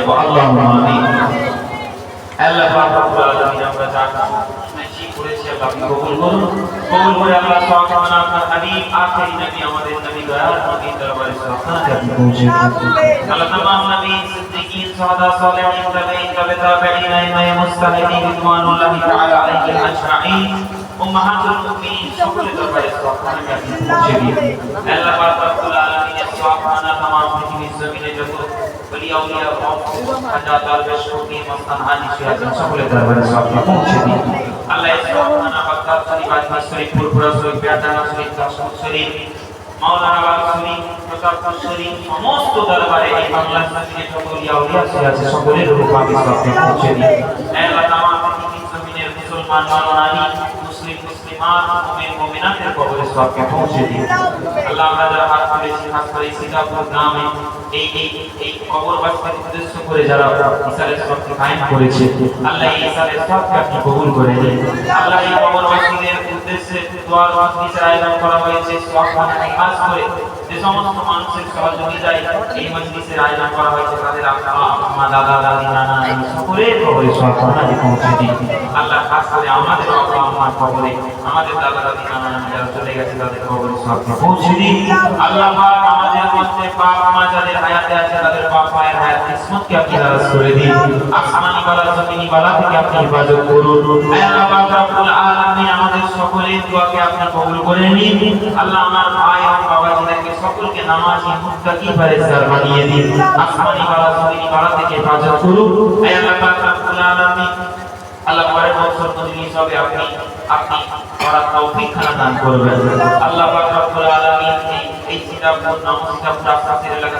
চাইবো আল্লাহ আমিন আল্লাহ পাক রব্বুল আলামিন আমরা যা শুনেছি করেছি আল্লাহ আপনি কবুল করুন কবুল করে আল্লাহ পাক আমরা আপনার হাবিব আখেরি নবী আমাদের নবী দয়াল নবী দরবারে সরকারকে আপনি পৌঁছে দিন আল্লাহ तमाम নবী সিদ্দিকীন সাহাবা সালেহিন তাবেঈন তাবে তাবেঈন আইমায়ে মুস্তাহিদিন রিদওয়ানুল্লাহি তাআলা আলাইহিম আজমাইন উম্মাহাতুল মুমিনিন সকলের দরবারে সরকারকে আপনি পৌঁছে দিন আল্লাহ পাক রব্বুল আলামিনের সুবহানাহু तमाम পৃথিবীর জমিনে যত বলি আউলিয়া হাজা দরবেশ ফকির মস্তান হাজি সিরাজ সকলের দরবারে আপনি পৌঁছে দিন আল্লাহ সুবহানাহু ওয়া তাআলা শরীফ আজমির শরীফ ফুরফুরা শরীফ বিয়াদানা শরীফ কাশমুর শরীফ মাওলানা বাবা শরীফ প্রতাপপুর শরীফ সমস্ত দরবারে এই বাংলা জমিনে যত আউলিয়া আউলিয়া আছে সকলের রূপ আপনি আপনি পৌঁছে দিন আল্লাহ তামাম পৃথিবীর জমিনের মুসলমান মাননারী মুসলিম মুসলিমাত মুমিন মুমিনাতের কবরে সবকে পৌঁছে দিন আল্লাহ আমরা যারা হাত তুলেছি এই এই এই উদ্দেশ্য করে যারা ইসালের করেছে আল্লাহ ইসালের সবকে করে কবরবাসীদের উদ্দেশ্যে দোয়ার আয়োজন করা হয়েছে খাস করে যে সমস্ত মানুষের সহযোগিতায় এই আয়োজন করা হয়েছে, তাদের আম্মা, দাদা, দাদি, নানা সকলের পৌঁছে আল্লাহ খাস করে আমাদের আম্মার আমাদের দাদা, দাদি, নানা যারা চলে গেছে, তাদের পৌঁছে আল্লাহ আমাদের মধ্যে মা যাদের হায়াতে আছে কিসমতকে আপনি দারাজ করে দিন। আসমানি বালা, জমিনি বালা থেকে আপনি হেফাজত করুন। আল্লাহ, পাক আলামিন আমাদের সকলের দোয়াকে আপনি কবুল করে নিন। আল্লাহ আমার ভাই এবং বাবাজিদেরকে সকলকে নামাজি, মুত্তাকি পরেজগার বানিয়ে দিন। আসমানি বালা, জমিনি বালা থেকে হেফাজত করুন। আল্লাহ, পাক আলামিন আল্লাহ পরের বছর মজলিস হবে, আপনি আপনি করার তৌফিক খানা দান করবেন। আল্লাহ পাক আলামিন এই সিতাবপুর নাম সিতাবপুর আশপাশের এলাকা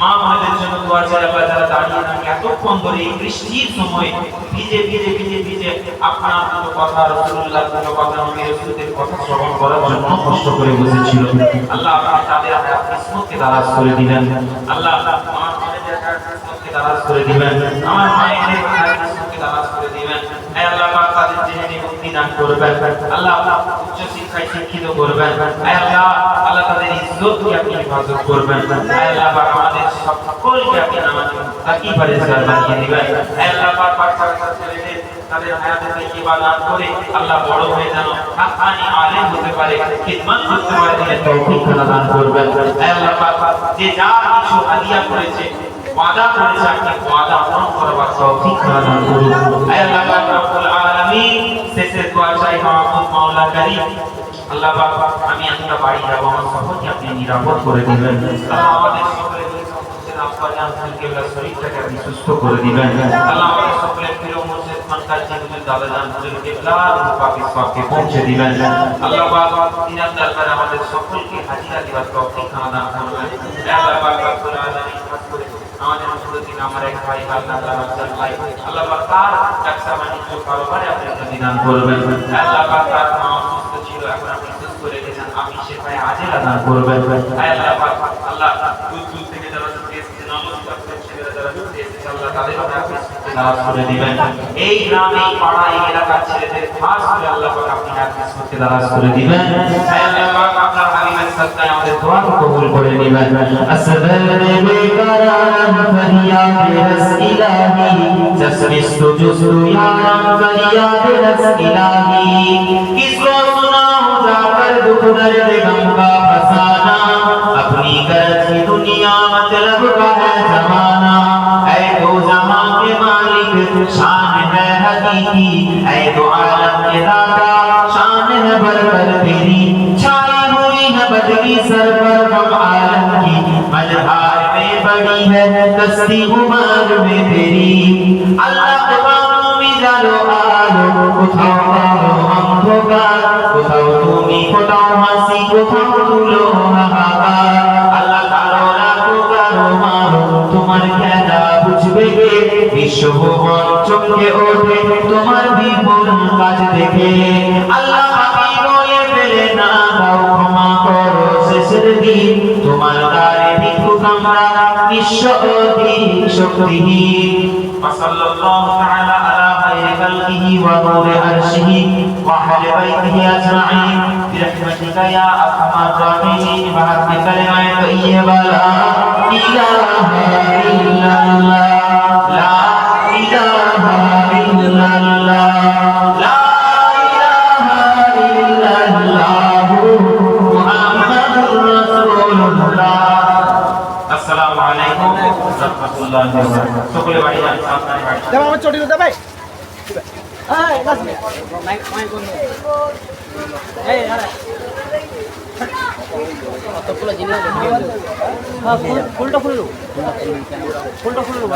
মা বোনদের জন্য দোয়া চাই আল্লাহ যারা দাঁড়িয়ে থাকে এতক্ষণ ধরে এই বৃষ্টির সময় ভিজে ভিজে ভিজে ভিজে আপনার কোনো কথা রসুল্লাহ কোনো কথা নবী রসুলের কথা শ্রবণ করার জন্য কষ্ট করে বসেছিল। আল্লাহ আপনি তাদের হায়াত কিসমতকে দারাজ করে দিবেন। আল্লাহ আমার মায়েদের কিসমতকে দারাজ করে দিবেন। আমার মায়েদের কিসমতকে দারাজ করে দিবেন। আল্লাহ তাদের জেনে মুক্তি দান করবেন। আল্লাহ উচ্চ শিক্ষায় আল্লাহ আল্লাহ আপনি করবেন করবার আলামিন শেষের দোয়া চাই মাহমুদ মাওলা করিম আল্লাহ পাক, আমি একটা বাড়ি যাব, আমার সকলকে আপনি নিরাপদ করে দিবেন। আল্লাহ আমাদের সকলের আব্বাজান কেবলা শরীরটাকে আপনি সুস্থ করে দিবেন। আল্লাহ আমাদের সকলের প্রিয় মুর্শিদ খানকার জীবনের দাদাজান হুজুর কেবলা পাকে সবকে পৌঁছে দিবেন। আল্লাহ পাক দিনার দরবারে আমাদের সকলকে হাজিরা দিবার তৌফিক দান করবেন হে আল্লাহ পাক রব্বুল আলামিন খাস করে আমাদের মুসলিম আমার এক ভাই, আল্লাহ তাআলা আফজাল ভাই, আল্লাহ পাক কারোবারে আপনি উন্নতি দান করবেন। আল্লাহ ছিল, এখন আপনি সুস্থ রেখেছেন আমি করবেন। আল্লাহ পাক থেকে যারা আল্লাহ তাদের اپنی دنیا مطلب چل گا زمانہ۔ شان ہے حقیقی، اے دو عالم کے داتا، شان ہے برکت تیری۔ چھائی ہوئی نہ بدلی سر پر غم عالم کی۔ مجہار میں بڑی ہے تصدیق عمر میں تیری اللہ کے بانوں میں آلو اٹھاؤ آلو ہم دھوکا اٹھاؤ تمی اٹھاؤ ہنسی اٹھاؤ دھولو ہاں اللہ کا کو کرو مارو، تمہارے কে বিশ্বভুবন চমকে ওঠে তোমার বিপুল কাজ দেখে আল্লাহ পাপি বলে ফেলে না দাও ক্ষমা করো শেষের দিন তোমার দ্বারে ভিক্ষুক আমরা নিঃস্ব অধীন শক্তিহীন وصلى الله تعالى على خير خلقه ونور عرشه وأهل بيته أجمعين برحمتك يا أرحم الراحمين بحق كلمة طيبة لا إله إلا الله لا إله إلا الله لا إله إلا الله محمد رسول الله السلام عليكم ورحمة الله وبركاته شكرا لك يا أخي হ্যাঁ ফুলটা ফুললো। ফুলটা ফুললো